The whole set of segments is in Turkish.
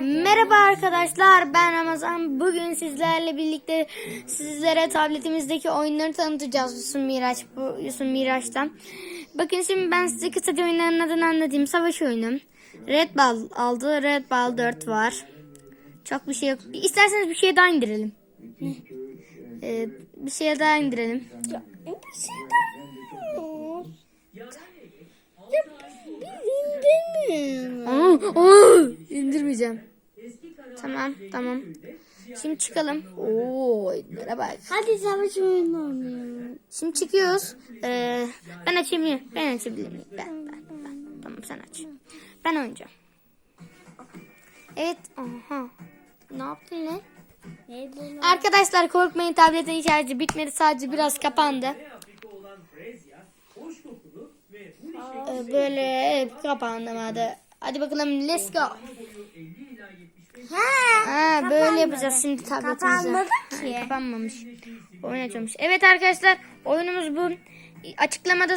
Merhaba arkadaşlar ben Ramazan. Bugün sizlerle birlikte sizlere tabletimizdeki oyunları tanıtacağız Yusuf Miraç bu Yusuf Miraç'tan. Bakın şimdi ben size kısaca oyunların adını anlatayım. Savaş oyunu. Red Ball aldı. Red Ball 4 var. Çok bir şey yok. İsterseniz bir şey daha indirelim. Ee, bir şey daha indirelim. Ya bir şey daha Ya biz indirmiyoruz. Aa, aa, indirmeyeceğim. Tamam. Şimdi çıkalım. Oo, oyunlara bak. Hadi savaş oyunu oynayalım. Şimdi çıkıyoruz. Ee, ben açayım? Ben açabilir miyim? Ben, ben, ben. Tamam sen aç. Ben oynayacağım. Evet. Aha. Ne yaptın lan? Arkadaşlar korkmayın tabletin şarjı bitmedi sadece biraz kapandı. Ee, böyle kapandı hadi. Hadi bakalım let's go. Ha, Ha, böyle yapacağız şimdi tabletimize. Kapanmadı Ha, ki. kapanmamış. Oyun açılmış. Evet arkadaşlar oyunumuz bu. Açıklamada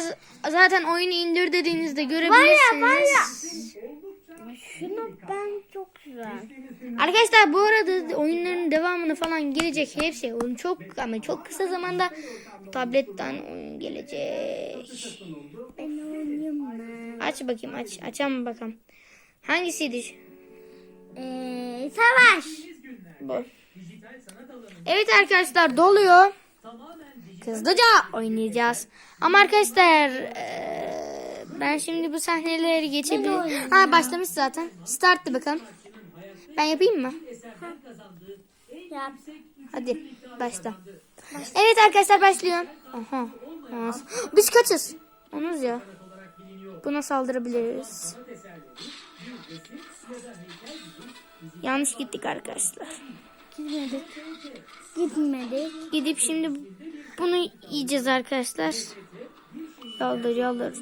zaten oyunu indir dediğinizde görebilirsiniz. var ya. Şunu ben çok güzel. Arkadaşlar bu arada oyunların devamını falan gelecek hepsi. Oyun çok ama çok kısa zamanda tabletten oyun gelecek. Ben mı? Aç bakayım aç. Açalım bakalım. Hangisiydi? Ee, savaş. Bu. Evet arkadaşlar doluyor. Hızlıca oynayacağız. Ama arkadaşlar eee, ben şimdi bu sahneleri geçebilirim. Ha başlamış zaten. Start'tı bakalım. Ben yapayım mı? Yap. Hadi başla. Evet arkadaşlar başlıyor. Aha. Biz kaçız? Onuz ya. Buna saldırabiliriz. Yanlış gittik arkadaşlar. Gitmedik. Gitmedik. Gidip şimdi bunu yiyeceğiz arkadaşlar. Yaldır yaldır.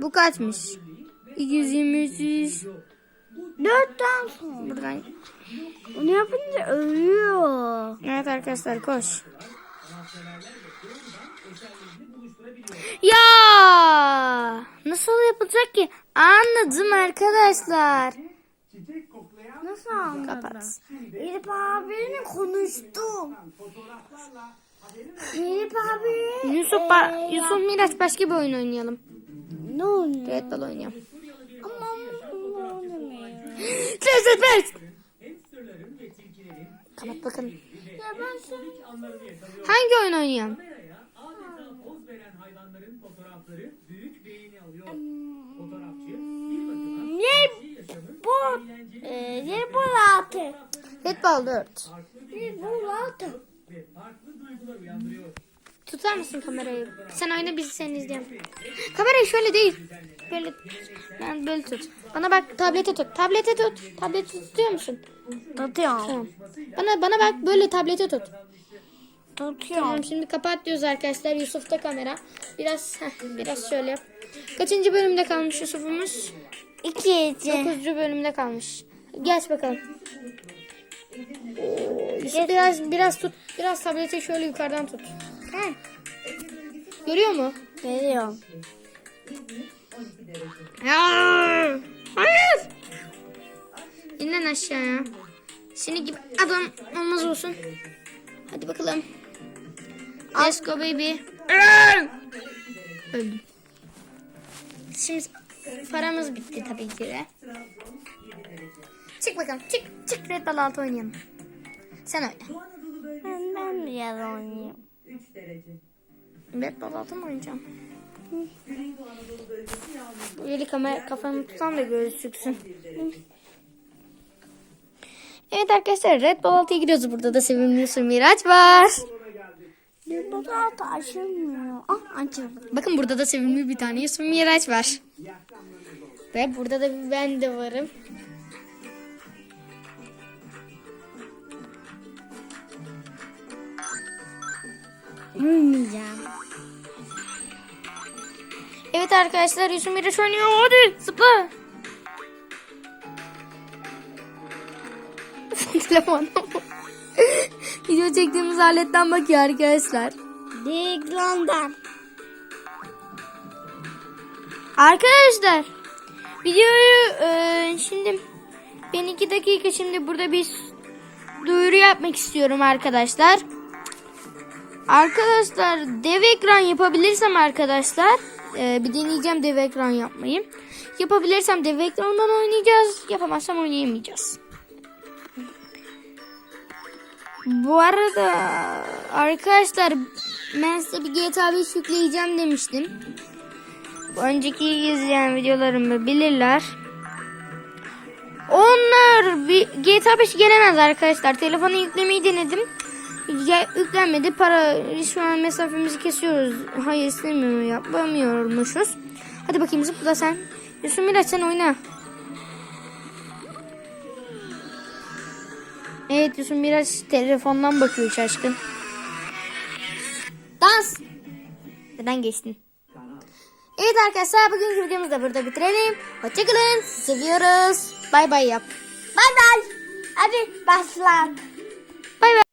Bu kaçmış? 223. Dörtten sonra. Buradan. Onu yapınca ölüyor. Evet arkadaşlar koş. Ya nasıl yapılacak ki? Anladım arkadaşlar. Nasıl anladın? Kapat. Elif abiyle konuştum. Elif abi. Yusuf ba- Yusuf Miraç başka bir oyun oynayalım. Ne oluyor? Red Ball oynayalım. Ama bunu oynamıyor. Ses etmez. Kapat bakın. Ya ben sen... Hangi oyun oynayalım? Ne bu? Ee, ne bu altı? Ball 4. Ne bu altı? Tutar mısın kamerayı? Sen oyna bizi sen izleyelim. Kamerayı şöyle değil. Böyle ben böyle tut. Bana bak tablete tut. Tablete tut. Tableti tutuyor musun? Tutuyorum. Tamam. Bana bana bak böyle tablete tut. Tamam Tutuyorum. şimdi kapat diyoruz arkadaşlar. Yusuf'ta kamera. Biraz heh, biraz şöyle yap. Kaçıncı bölümde kalmış Yusuf'umuz? İki iki. Dokuzuncu bölümde kalmış. Geç bakalım. Oo, Yusuf biraz biraz tut. Biraz tableti şöyle yukarıdan tut. Ha, Görüyor mu? Geliyorum. Ya, hayır. İn lan aşağıya. Seni gibi adam olmaz olsun. Hadi bakalım. Let's go baby. Öldüm. Şimdi paramız bitti tabii ki de. Çık bakalım. Çık. Çık Red Ball 6 oynayalım. Sen oyna. Ben, ben biraz oynayayım. Red Ball 6 mı oynayacağım? Böyle kamera kafamı tutan da gözüksün. Evet arkadaşlar Red Bull 6'ya gidiyoruz. Burada da sevimli Miraç var. Bir altı açılmıyor. Ah açıldı. Bakın burada da sevimli bir tane Yusuf Miraç var. Ve burada da ben de varım. Oynayacağım. Evet arkadaşlar Yusuf Miraç oynuyor. Hadi zıpla. Telefon. Video çektiğimiz aletten bakıyor arkadaşlar. Deklandan. Arkadaşlar videoyu e, şimdi ben iki dakika şimdi burada bir duyuru yapmak istiyorum arkadaşlar. Arkadaşlar dev ekran yapabilirsem arkadaşlar e, bir deneyeceğim dev ekran yapmayı. Yapabilirsem dev ekrandan oynayacağız. Yapamazsam oynayamayacağız. Bu arada arkadaşlar ben size bir GTA 5 yükleyeceğim demiştim. Önceki izleyen videolarımı bilirler. Onlar bir GTA 5 gelemez arkadaşlar. Telefonu yüklemeyi denedim. Ya, yüklenmedi. Para şu an mesafemizi kesiyoruz. Hayır istemiyor yapamıyormuşuz. Hadi bakayım zıpla sen. Yusuf Miraç sen oyna. Evet Yusuf Miraç telefondan bakıyor şaşkın. Dans. Neden geçtin? Evet arkadaşlar bugünkü videomuzu da burada bitirelim. Hoşçakalın. Seviyoruz. Bay bay yap. Bay bay. Hadi başla. Bay bay.